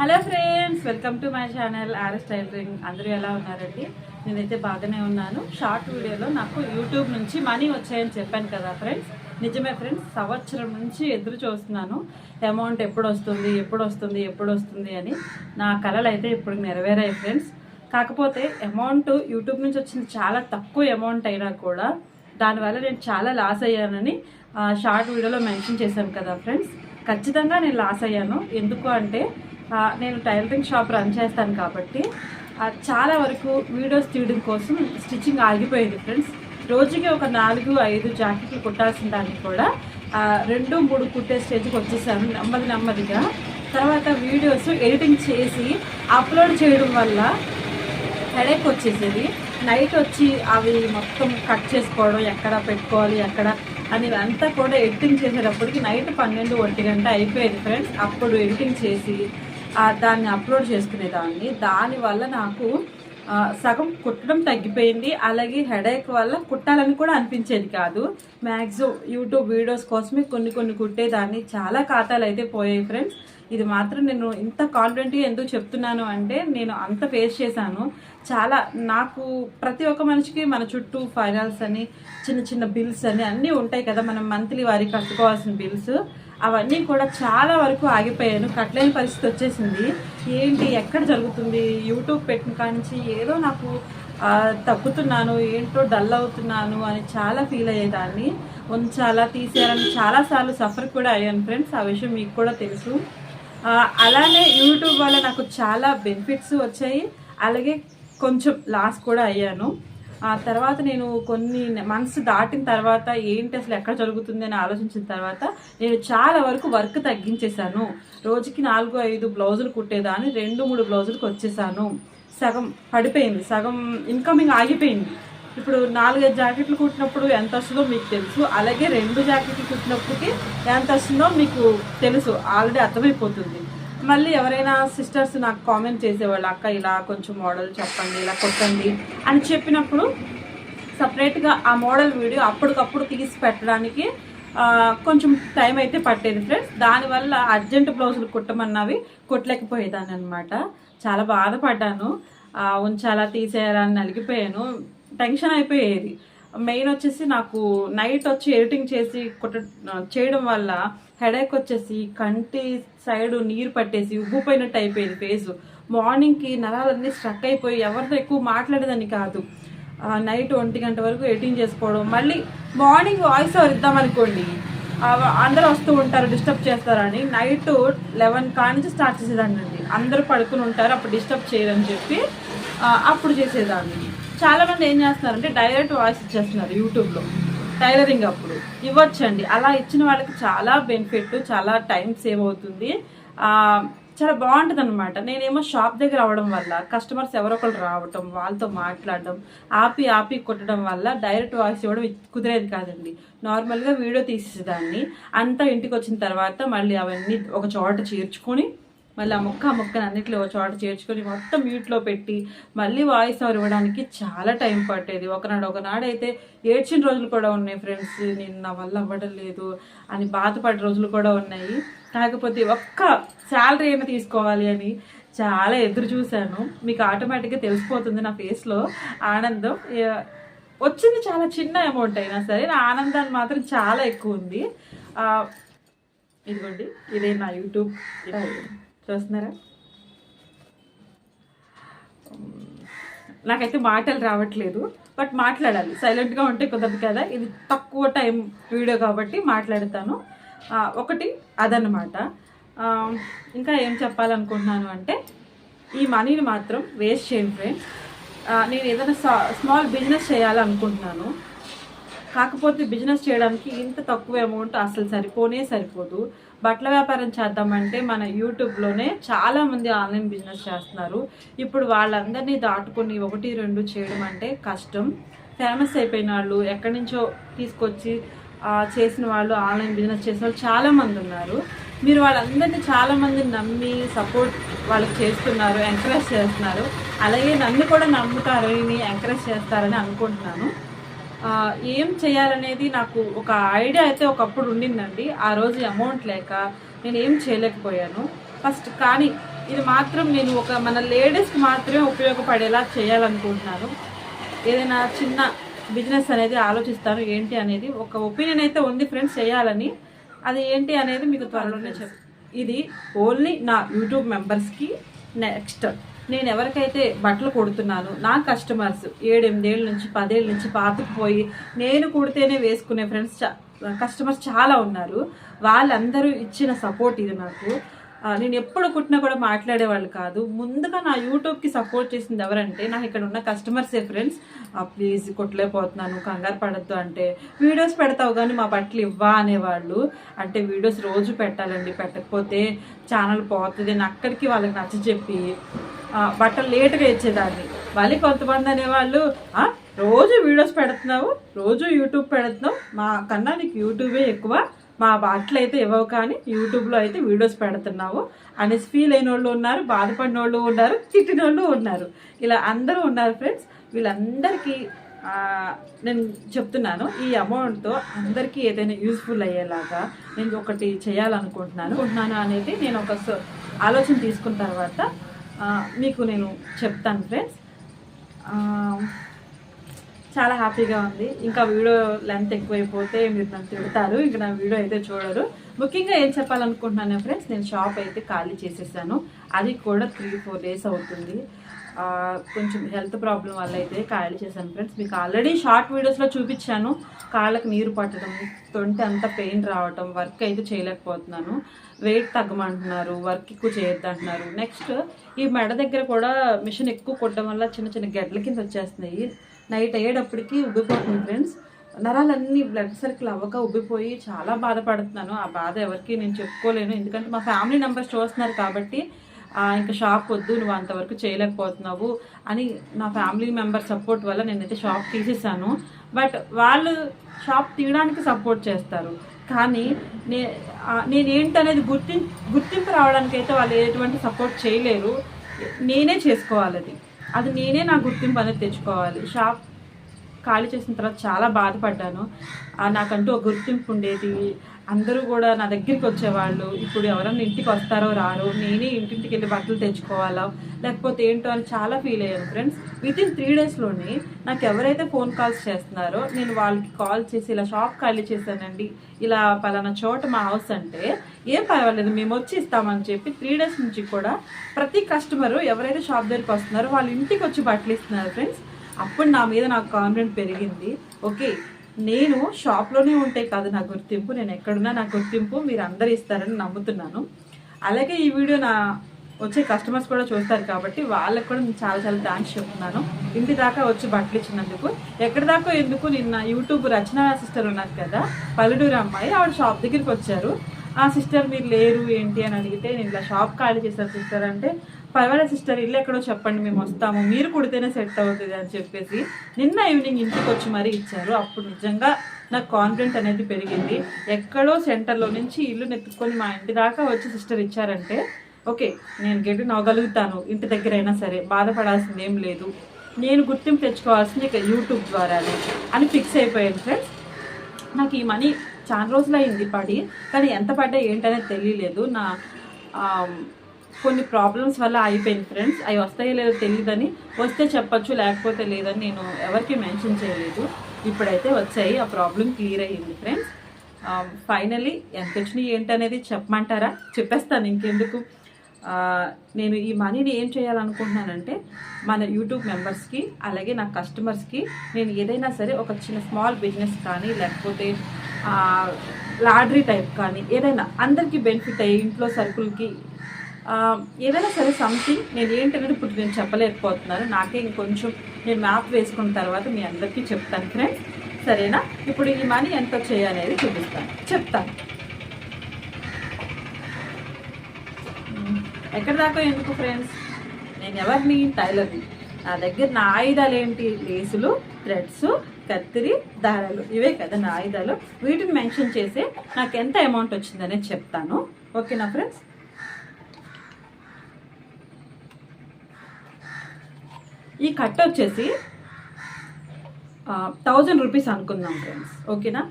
Hello friends welcome to my channel RS tailoring. అందరూ ఎలా ఉన్నారండి? నేనైతే బాగానే ఉన్నాను. షార్ట్ వీడియోలో నాకు యూట్యూబ్ నుంచి మనీ వచ్చాయని చెప్పాను కదా ఫ్రెండ్స్. నిజమే ఫ్రెండ్స్ సంవత్సరం నుంచి ఎదురు చూస్తున్నాను. అమౌంట్ ఎప్పుడు వస్తుంది ఎప్పుడు వస్తుంది ఎప్పుడు వస్తుంది అని నా కళలు అయితే ఇప్పుడు నెరవేరాయి ఫ్రెండ్స్. కాకపోతే అమౌంట్ యూట్యూబ్ నుంచి వచ్చింది చాలా తక్కువ అమౌంట్ అయినా కూడా దానివల్ల నేను చాలా లాస్ అయ్యానని షార్ట్ వీడియోలో మెన్షన్ చేశాను కదా ఫ్రెండ్స్. ఖచ్చితంగా నేను లాస్ అయ్యాను. ఎందుకు అంటే నేను టైలరింగ్ షాప్ రన్ చేస్తాను కాబట్టి చాలా వరకు వీడియోస్ తీయడం కోసం స్టిచ్చింగ్ ఆగిపోయింది ఫ్రెండ్స్. రోజుకి ఒక నాలుగు ఐదు జాకెట్లు కుట్టాల్సిన దానికి కూడా రెండు మూడు కుట్టే స్టేజ్కి వచ్చేసాను నెమ్మది నెమ్మదిగా. తర్వాత వీడియోస్ ఎడిటింగ్ చేసి అప్లోడ్ చేయడం వల్ల హెడేక్ వచ్చేసేది. నైట్ వచ్చి అవి మొత్తం కట్ చేసుకోవడం ఎక్కడ పెట్టుకోవాలి ఎక్కడ అని అంతా కూడా ఎడిటింగ్ చేసేటప్పటికి నైట్ పన్నెండు ఒంటి గంట అయిపోయేది ఫ్రెండ్స్. అప్పుడు ఎడిటింగ్ చేసి దాన్ని అప్లోడ్ చేసుకునేదాన్ని. దానివల్ల నాకు సగం కుట్టడం తగ్గిపోయింది. అలాగే హెడేక్ వల్ల కుట్టాలని కూడా అనిపించేది కాదు. మ్యాక్సిమం యూట్యూబ్ వీడియోస్ కోసమే కొన్ని కొన్ని కుట్టేదాన్ని. చాలా ఖాతాలు అయితే పోయాయి ఫ్రెండ్స్ ఇది మాత్రం నేను ఇంత కాన్ఫిడెంట్గా ఎందుకు చెప్తున్నాను అంటే నేను అంత ఫేస్ చేశాను. చాలా నాకు ప్రతి ఒక్క మనిషికి మన చుట్టూ ఫైనాన్స్ అని చిన్న చిన్న బిల్స్ అని అన్నీ ఉంటాయి కదా. మనం మంత్లీ వారికి కట్టుకోవాల్సిన బిల్స్ అవన్నీ కూడా చాలా వరకు ఆగిపోయాను. కట్టలేని పరిస్థితి వచ్చేసింది. ఏంటి? ఎక్కడ జరుగుతుంది? యూట్యూబ్ పెట్టిన కానించి ఏదో నాకు తగ్గుతున్నాను ఏంటో డల్ అవుతున్నాను అని చాలా ఫీల్ అయ్యేదాన్ని. ఉంచాలా తీసేయాలని చాలాసార్లు సఫర్ కూడా అయ్యాను ఫ్రెండ్స్. ఆ విషయం మీకు కూడా తెలుసు. అలానే యూట్యూబ్ వల్ల నాకు చాలా బెనిఫిట్స్ వచ్చాయి. అలాగే కొంచెం లాస్ కూడా అయ్యాను. ఆ తర్వాత నేను కొన్ని మంత్స్ దాటిన తర్వాత ఏంటి అసలు ఎక్కడ జరుగుతుంది అని ఆలోచించిన తర్వాత నేను చాలా వరకు వర్క్ తగ్గించేశాను. రోజుకి నాలుగు ఐదు బ్లౌజులు కుట్టేదాన్ని రెండు మూడు బ్లౌజులకు వచ్చేసాను. సగం పడిపోయింది. సగం ఇన్కమింగ్ ఆగిపోయింది. ఇప్పుడు నాలుగైదు జాకెట్లు కుట్టినప్పుడు ఎంత వస్తుందో మీకు తెలుసు. అలాగే రెండు జాకెట్లు కుట్టినప్పటికి ఎంత వస్తుందో మీకు తెలుసు. ఆల్రెడీ అర్థమైపోతుంది. మళ్ళీ ఎవరైనా సిస్టర్స్ నాకు కామెంట్ చేసేవాళ్ళు అక్క ఇలా కొంచెం మోడల్ చెప్పండి ఇలా కొట్టండి అని చెప్పినప్పుడు సపరేట్గా ఆ మోడల్ వీడియో అప్పటికప్పుడు తీసి పెట్టడానికి కొంచెం టైం అయితే పట్టేది ఫ్రెండ్స్ దానివల్ల అర్జెంట్ బ్లౌజులు కుట్టమన్నవి కుట్టలేకపోయేదాన్ని అనమాట చాలా బాధపడ్డాను. ఉంచాలా తీసేయాలని అని నలిగిపోయాను. టెన్షన్ అయిపోయేది. మెయిన్ వచ్చేసి నాకు నైట్ వచ్చి ఎడిటింగ్ చేసి కొట్ట చేయడం వల్ల హెడేక్ వచ్చేసి కంటి సైడ్ నీరు పట్టేసి ఉబ్బిపోయినట్టు అయిపోయింది ఫేస్. మార్నింగ్కి నరాలన్నీ స్ట్రక్ అయిపోయి ఎవరితో ఎక్కువ మాట్లాడేదాన్ని కాదు. నైట్ ఒంటి గంట వరకు ఎడిటింగ్ చేసుకోవడం. మళ్ళీ మార్నింగ్ వాయిస్ ఓవర్ ఇద్దామనుకోండి అందరూ వస్తూ ఉంటారు డిస్టర్బ్ చేస్తారని. నైట్ లెవెన్ కానించి స్టార్ట్ చేసేదాన్ని అండి అందరూ పడుకుని ఉంటారు అప్పుడు డిస్టర్బ్ చేయరని చెప్పి అప్పుడు చేసేదాన్ని. చాలా మంది ఏం చేస్తున్నారంటే డైరెక్ట్ వాయిస్ ఇచ్చేస్తున్నారు యూట్యూబ్లో టైలరింగ్ అప్పుడు. ఇవ్వచ్చండి. అలా ఇచ్చిన వాళ్ళకి చాలా బెనిఫిట్ చాలా టైం సేవ్ అవుతుంది. చాలా బాగుంటుంది అనమాట నేనేమో షాప్ దగ్గర అవడం వల్ల కస్టమర్స్ ఎవరో ఒకరు రావటం వాళ్ళతో మాట్లాడడం ఆపి ఆపి కొట్టడం వల్ల డైరెక్ట్ వాయిస్ ఇవ్వడం కుదిరేది కాదండి. నార్మల్గా వీడియో తీసేదాన్ని అంతా ఇంటికి వచ్చిన తర్వాత మళ్ళీ అవన్నీ ఒక చోట చేర్చుకొని మళ్ళీ ఆ మొక్క ఆ మొక్కను అన్నిట్లో చోట చేర్చుకొని మొత్తం మ్యూట్లో పెట్టి మళ్ళీ వాయిస్ ఓవర్ ఇవ్వడానికి చాలా టైం పట్టేది. ఒకనాడు ఒకనాడైతే ఏడ్చిన రోజులు కూడా ఉన్నాయి ఫ్రెండ్స్. నేను నా వల్ల అవ్వడం లేదు అని బాధపడే రోజులు కూడా ఉన్నాయి. కాకపోతే ఒక్క శాలరీ అయినా తీసుకోవాలి అని చాలా ఎదురు చూశాను. మీకు ఆటోమేటిక్గా తెలిసిపోతుంది నా ఫేస్లో ఆనందం. వచ్చింది చాలా చిన్న అమౌంట్ అయినా సరే నా ఆనందాన్ని మాత్రం చాలా ఎక్కువ ఉంది. ఇదిగోండి ఇదే నా యూట్యూబ్. చూస్తున్నారా? నాకైతే మాటలు రావట్లేదు బట్ మాట్లాడాలి. సైలెంట్గా ఉంటే కుదరదు కదా. ఇది తక్కువ టైం వీడియో కాబట్టి మాట్లాడతాను. ఒకటి అదనమాట ఇంకా ఏం చెప్పాలనుకుంటున్నాను అంటే ఈ మనీని మాత్రం వేస్ట్ చేయండి ఫ్రెండ్ నేను ఏదైనా స్మాల్ బిజినెస్ చేయాలనుకుంటున్నాను. కాకపోతే బిజినెస్ చేయడానికి ఇంత తక్కువ అమౌంట్ అసలు సరిపోనే సరిపోదు. బట్టల వ్యాపారం చేద్దామంటే మన యూట్యూబ్లోనే చాలామంది ఆన్లైన్ బిజినెస్ చేస్తున్నారు. ఇప్పుడు వాళ్ళందరినీ దాటుకొని ఒకటి రెండు చేయడం అంటే కష్టం. ఫేమస్ అయిపోయిన వాళ్ళు ఎక్కడి నుంచో తీసుకొచ్చి చేసిన వాళ్ళు ఆన్లైన్ బిజినెస్ చేసిన వాళ్ళు చాలామంది ఉన్నారు. మీరు వాళ్ళందరినీ చాలామంది నమ్మి సపోర్ట్ వాళ్ళకి చేస్తున్నారు ఎంకరేజ్ చేస్తున్నారు. అలాగే నన్ను కూడా నమ్ముతారని ఎంకరేజ్ చేస్తారని అనుకుంటున్నాను. ఏం చేయాలనేది నాకు ఒక ఐడియా అయితే ఒకప్పుడు ఉండిందండి. ఆ రోజు అమౌంట్ లేక నేను ఏం చేయలేకపోయాను. ఫస్ట్ కానీ ఇది మాత్రం నేను ఒక మన లేడీస్కి మాత్రమే ఉపయోగపడేలా చేయాలనుకుంటున్నాను. ఏదైనా చిన్న బిజినెస్ అనేది ఆలోచిస్తాను. ఏంటి అనేది ఒక ఒపీనియన్ అయితే ఉంది ఫ్రెండ్స్ చేయాలని. అది ఏంటి అనేది మీకు త్వరలోనే చెప్ ఇది ఓన్లీ నా యూట్యూబ్ మెంబర్స్కి నెక్స్ట్. నేను ఎవరికైతే బట్టలు కుడుతున్నాను నా కస్టమర్స్ ఏడెనిమిదేళ్ళ నుంచి పదేళ్ళ నుంచి పాతకుపోయి నేను కుడితేనే వేసుకునే ఫ్రెండ్స్ కస్టమర్స్ చాలా ఉన్నారు. వాళ్ళందరూ ఇచ్చిన సపోర్ట్ ఇది నాకు. నేను ఎప్పుడు కుట్టినా కూడా మాట్లాడేవాళ్ళు కాదు. ముందుగా నా యూట్యూబ్కి సపోర్ట్ చేసింది ఎవరంటే నాకు ఇక్కడ ఉన్న కస్టమర్సే ఫ్రెండ్స్ ప్లీజ్ కుట్టలేకపోతున్నాను కంగారు పడద్దు అంటే వీడియోస్ పెడతావు కానీ మా బట్టలు ఇవ్వా అనేవాళ్ళు. అంటే వీడియోస్ రోజు పెట్టాలండి. పెట్టకపోతే ఛానల్ పోతుంది. అని అక్కడికి వాళ్ళకి నచ్చ చెప్పి బట్టలు లేటుగా ఇచ్చేదాన్ని. మళ్ళీ కొంతమంది అనేవాళ్ళు రోజు వీడియోస్ పెడుతున్నావు రోజు యూట్యూబ్ పెడుతున్నావు మా కన్నా నీకు యూట్యూబే ఎక్కువ మా బట్టలు అయితే ఇవ్వవు కానీ యూట్యూబ్లో అయితే వీడియోస్ పెడుతున్నావు. అనేసి ఫీల్ అయిన వాళ్ళు ఉన్నారు బాధపడిన వాళ్ళు ఉన్నారు తిట్టిన వాళ్ళు ఉన్నారు. ఇలా అందరూ ఉన్నారు ఫ్రెండ్స్ వీళ్ళందరికీ నేను చెప్తున్నాను ఈ అమౌంట్తో అందరికీ ఏదైనా యూస్ఫుల్ అయ్యేలాగా నేను ఒకటి చేయాలనుకుంటున్నాను. అనుకుంటున్నాను అనేది నేను ఒక ఆలోచన తీసుకున్న తర్వాత మీకు నేను చెప్తాను ఫ్రెండ్స్ చాలా హ్యాపీగా ఉంది. ఇంకా వీడియో లెంత్ ఎక్కువైపోతే మీరు నన్ను తిడతారు. ఇంకా నా వీడియో అయితే చూడరు. ముఖ్యంగా ఏం చెప్పాలనుకుంటున్నాను ఫ్రెండ్స్ నేను షాప్ అయితే ఖాళీ చేసేసాను. అది కూడా త్రీ ఫోర్ డేస్ అవుతుంది. కొంచెం హెల్త్ ప్రాబ్లం వల్ల అయితే ఖాళీ చేశాను ఫ్రెండ్స్. మీకు ఆల్రెడీ షార్ట్ వీడియోస్లో చూపించాను. కాళ్ళకు నీరు పట్టడం తొంటి అంతా పెయిన్ రావటం వర్క్ అయితే చేయలేకపోతున్నాను. వెయిట్ తగ్గమంటున్నారు వర్క్ ఎక్కువ చేయొద్దు అంటున్నారు నెక్స్ట్ ఈ మెడ దగ్గర కూడా మిషన్ ఎక్కువ కొట్టడం వల్ల చిన్న చిన్న గడ్డల కింద వచ్చేస్తున్నాయి. నైట్ అయ్యేటప్పటికి ఉబ్బిపోతుంది ఫ్రెండ్స్. నరాలన్నీ బ్లడ్ సర్కిల్ అవ్వక ఉబ్బిపోయి చాలా బాధపడుతున్నాను. ఆ బాధ ఎవరికి నేను చెప్పుకోలేను. ఎందుకంటే మా ఫ్యామిలీ మెంబర్స్ చూస్తున్నారు కాబట్టి ఇంకా షాప్ వద్దు నువ్వు అంతవరకు చేయలేకపోతున్నావు అని నా ఫ్యామిలీ మెంబర్ సపోర్ట్ వల్ల నేనైతే షాప్ తీసేసాను బట్ వాళ్ళు షాప్ తీయడానికి సపోర్ట్ చేస్తారు. కానీ నే నేనేంటనేది గుర్తి గుర్తింపు రావడానికైతే వాళ్ళు ఎటువంటి సపోర్ట్ చేయలేరు. నేనే చేసుకోవాలి అది. అది నేనే నా గుర్తింపు అనేది తెచ్చుకోవాలి. షాప్ ఖాళీ చేసిన తర్వాత చాలా బాధపడ్డాను. నాకంటూ ఒక గుర్తింపు ఉండేది. అందరూ కూడా నా దగ్గరికి వచ్చేవాళ్ళు. ఇప్పుడు ఎవరన్నా ఇంటికి వస్తారో రారో నేనే ఇంటింటికి వెళ్ళి బట్టలు తెచ్చుకోవాలా? లేకపోతే ఏంటో అని చాలా ఫీల్ అయ్యాను ఫ్రెండ్స్ విత్ ఇన్ త్రీ డేస్లోనే నాకు ఎవరైతే ఫోన్ కాల్స్ చేస్తున్నారో నేను వాళ్ళకి కాల్ చేసి ఇలా షాప్ ఖాళీ చేశానండి. ఇలా పలానా చోట మా హౌస్ అంటే ఏం పర్వాలేదు మేము వచ్చి ఇస్తామని చెప్పి త్రీ డేస్ నుంచి కూడా ప్రతి కస్టమరు ఎవరైతే షాప్ దగ్గరికి వస్తున్నారో వాళ్ళ ఇంటికి వచ్చి బట్టలు ఇస్తున్నారు ఫ్రెండ్స్ అప్పుడు నా మీద నాకు కాన్ఫిడెంట్ పెరిగింది. ఓకే నేను షాప్లోనే ఉంటే కాదు నా గుర్తింపు నేను ఎక్కడున్నా నా గుర్తింపు మీరు అందరు ఇస్తారని నమ్ముతున్నాను. అలాగే ఈ వీడియో నా వచ్చే కస్టమర్స్ కూడా చూస్తారు కాబట్టి వాళ్ళకు కూడా నేను చాలా చాలా థ్యాంక్స్ చెప్తున్నాను. ఇంటి దాకా వచ్చి బట్టలు ఇచ్చినందుకు. ఎక్కడి దాకా ఎందుకు? నిన్న యూట్యూబ్ రచన సిస్టర్ ఉన్నారు కదా పల్లెటూరు అమ్మాయి ఆవిడ షాప్ దగ్గరికి వచ్చారు. ఆ సిస్టర్ మీరు లేరు ఏంటి? అని అడిగితే నేను ఇలా షాప్ ఖాళీ చేశాను సిస్టర్ అంటే పర్వాలేదు సిస్టర్ ఇల్లు ఎక్కడో చెప్పండి మేము వస్తాము. మీరు కుడితేనే సెట్ అవుతుంది అని చెప్పేసి నిన్న ఈవినింగ్ ఇంటికి వచ్చి మరీ ఇచ్చారు. అప్పుడు నిజంగా నాకు కాన్ఫిడెంట్ అనేది పెరిగింది. ఎక్కడో సెంటర్లో నుంచి ఇల్లు నెత్తుకొని మా ఇంటి దాకా వచ్చి సిస్టర్ ఇచ్చారంటే ఓకే నేను గెట్ నవ్వగలుగుతాను ఇంటి దగ్గర అయినా సరే బాధపడాల్సింది ఏం లేదు. నేను గుర్తింపు తెచ్చుకోవాల్సింది ఇక యూట్యూబ్ ద్వారానే అని ఫిక్స్ అయిపోయాను ఫ్రెండ్స్ నాకు ఈ మనీ చాలా రోజులు అయింది పడి కానీ ఎంత పడ్డా ఏంటనేది తెలియలేదు. నా కొన్ని ప్రాబ్లమ్స్ వల్ల అయిపోయింది ఫ్రెండ్స్ అవి వస్తాయో లేదో తెలియదని వస్తే చెప్పచ్చు లేకపోతే లేదని నేను ఎవరికి మెన్షన్ చేయలేదు. ఇప్పుడైతే వచ్చాయి ఆ ప్రాబ్లం క్లియర్ అయ్యింది ఫ్రెండ్స్ ఫైనలీ ఎంత వచ్చినాయి ఏంటనేది చెప్పమంటారా? చెప్పేస్తాను ఇంకెందుకు? నేను ఈ మనీని ఏం చేయాలనుకుంటున్నానంటే మన యూట్యూబ్ మెంబర్స్కి అలాగే నా కస్టమర్స్కి నేను ఏదైనా సరే ఒక చిన్న స్మాల్ బిజినెస్ కానీ లేకపోతే లాడరీ లాటరీ టైప్ కానీ ఏదైనా అందరికీ బెనిఫిట్ అయ్యి ఇంట్లో సరుకులకి ఏదైనా సరే సంథింగ్ నేను ఏంటనేది ఇప్పుడు నేను చెప్పలేకపోతున్నాను. నాకే ఇంకొంచెం నేను మ్యాప్ వేసుకున్న తర్వాత మీ అందరికీ చెప్తాను ఫ్రెండ్స్ సరేనా? ఇప్పుడు ఈ మనీ ఎంత చేయాలనేది చూపిస్తాను. చెప్తాను. ఎక్కడ దాకా ఎందుకు ఫ్రెండ్స్ నేను ఎవరిని? టైలర్ని. నా దగ్గర నా ఆయుధాలు ఏంటి? లేసులు థ్రెడ్స్ కత్తిరి దారాలు. ఇవే కదా నా ఆయుధాలు. వీటిని మెన్షన్ చేసి నాకు ఎంత అమౌంట్ వచ్చిందనేది చెప్తాను. ఓకేనా ఫ్రెండ్స్ ఈ కట్ వచ్చేసి థౌజండ్ రూపీస్ అనుకుందాం ఫ్రెండ్స్ ఓకేనా?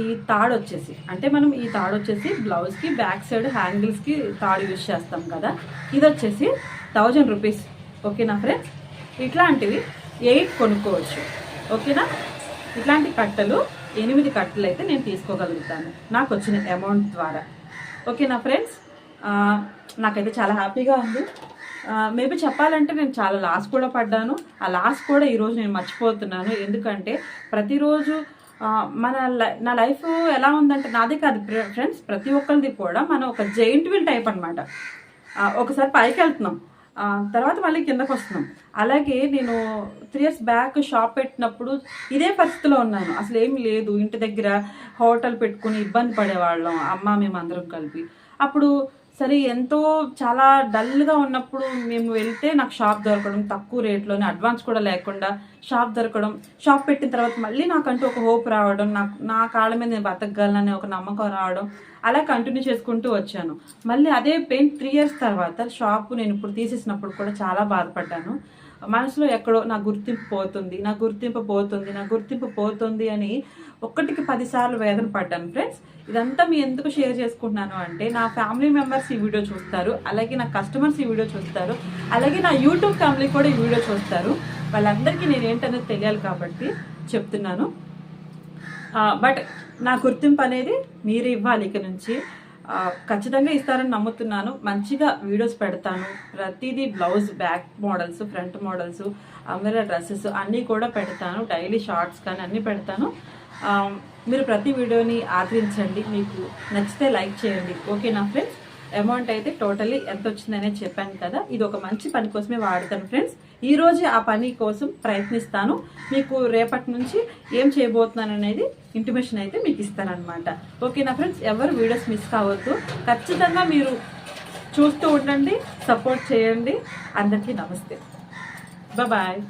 ఈ తాడు వచ్చేసి అంటే మనం ఈ తాడు వచ్చేసి బ్లౌజ్కి బ్యాక్ సైడ్ హ్యాండిల్స్కి తాడు యూజ్ చేస్తాం కదా. ఇది వచ్చేసి థౌజండ్ రూపీస్ ఓకేనా ఫ్రెండ్స్ ఇట్లాంటివి ఎయిట్ కొనుక్కోవచ్చు. ఓకేనా? ఇట్లాంటి కట్టలు ఎనిమిది కట్టలు అయితే నేను తీసుకోగలుగుతాను. నాకు వచ్చిన అమౌంట్ ద్వారా. ఓకేనా ఫ్రెండ్స్ నాకైతే చాలా హ్యాపీగా ఉంది. మేబీ చెప్పాలంటే నేను చాలా లాస్ కూడా పడ్డాను. ఆ లాస్ కూడా ఈరోజు నేను మర్చిపోతున్నాను. ఎందుకంటే ప్రతిరోజు మన లై- నా లైఫ్ ఎలా ఉందంటే నాదే కాదు ఫ్రెండ్స్ ప్రతి ఒక్కరిది కూడా మనం ఒక జైంట్ వీల్ టైప్ అనమాట ఒకసారి పైకి వెళ్తున్నాం. తర్వాత మళ్ళీ కిందకు వస్తున్నాం. అలాగే నేను త్రీ ఇయర్స్ బ్యాక్ షాప్ పెట్టినప్పుడు ఇదే పరిస్థితిలో ఉన్నాను. అసలు ఏం లేదు. ఇంటి దగ్గర హోటల్ పెట్టుకుని ఇబ్బంది పడేవాళ్ళం. అమ్మ మేము అందరం కలిపి. అప్పుడు సరే ఎంతో చాలా డల్గా ఉన్నప్పుడు మేము వెళ్తే నాకు షాప్ దొరకడం తక్కువ రేట్లోనే అడ్వాన్స్ కూడా లేకుండా షాప్ దొరకడం షాప్ పెట్టిన తర్వాత మళ్ళీ నాకంటూ ఒక హోప్ రావడం నాకు నా కాళ్ళ మీద నేను బతకగలననే ఒక నమ్మకం రావడం అలా కంటిన్యూ చేసుకుంటూ వచ్చాను. మళ్ళీ అదే పెయిన్ త్రీ ఇయర్స్ తర్వాత షాప్ నేను ఇప్పుడు తీసేసినప్పుడు కూడా చాలా బాధపడ్డాను. మనసులో ఎక్కడో నా గుర్తింపు పోతుంది నా గుర్తింపు పోతుంది నా గుర్తింపు పోతుంది అని ఒక్కటికి పదిసార్లు వేదన పడ్డాను ఫ్రెండ్స్ ఇదంతా మీ ఎందుకు షేర్ చేసుకుంటున్నాను అంటే నా ఫ్యామిలీ మెంబర్స్ ఈ వీడియో చూస్తారు అలాగే నా కస్టమర్స్ ఈ వీడియో చూస్తారు అలాగే నా యూట్యూబ్ ఫ్యామిలీ కూడా ఈ వీడియో చూస్తారు. వాళ్ళందరికీ నేను ఏంటనేది తెలియాలి కాబట్టి చెప్తున్నాను. బట్ నా గుర్తింపు అనేది మీరు ఇవ్వాలి ఇక నుంచి. ఖచ్చితంగా ఇస్తారని నమ్ముతున్నాను. మంచిగా వీడియోస్ పెడతాను. ప్రతిదీ blouse back models front models అమెరా dresses అన్నీ కూడా పెడతాను. డైలీ షార్ట్స్ కానీ అన్నీ పెడతాను. మీరు ప్రతి వీడియోని ఆదరించండి. మీకు నచ్చితే లైక్ చేయండి. ఓకేనా ఫ్రెండ్స్ అమౌంట్ అయితే టోటలీ ఎంత వచ్చిందనే చెప్పాను కదా. ఇది ఒక మంచి పని కోసమే వాడతాను ఫ్రెండ్స్ ఈ రోజు ఆ పని కోసం ప్రయత్నిస్తాను. మీకు రేపటి నుంచి ఏం చేయబోతున్నాను అనేది ఇంటిమేషన్ అయితే మీకు ఇస్తానన్నమాట. ఓకేనా ఫ్రెండ్స్ ఎవరు వీడియోస్ మిస్ కావద్దు. ఖచ్చితంగా మీరు చూస్తూ ఉండండి సపోర్ట్ చేయండి. అందరికీ నమస్తే. బాయ్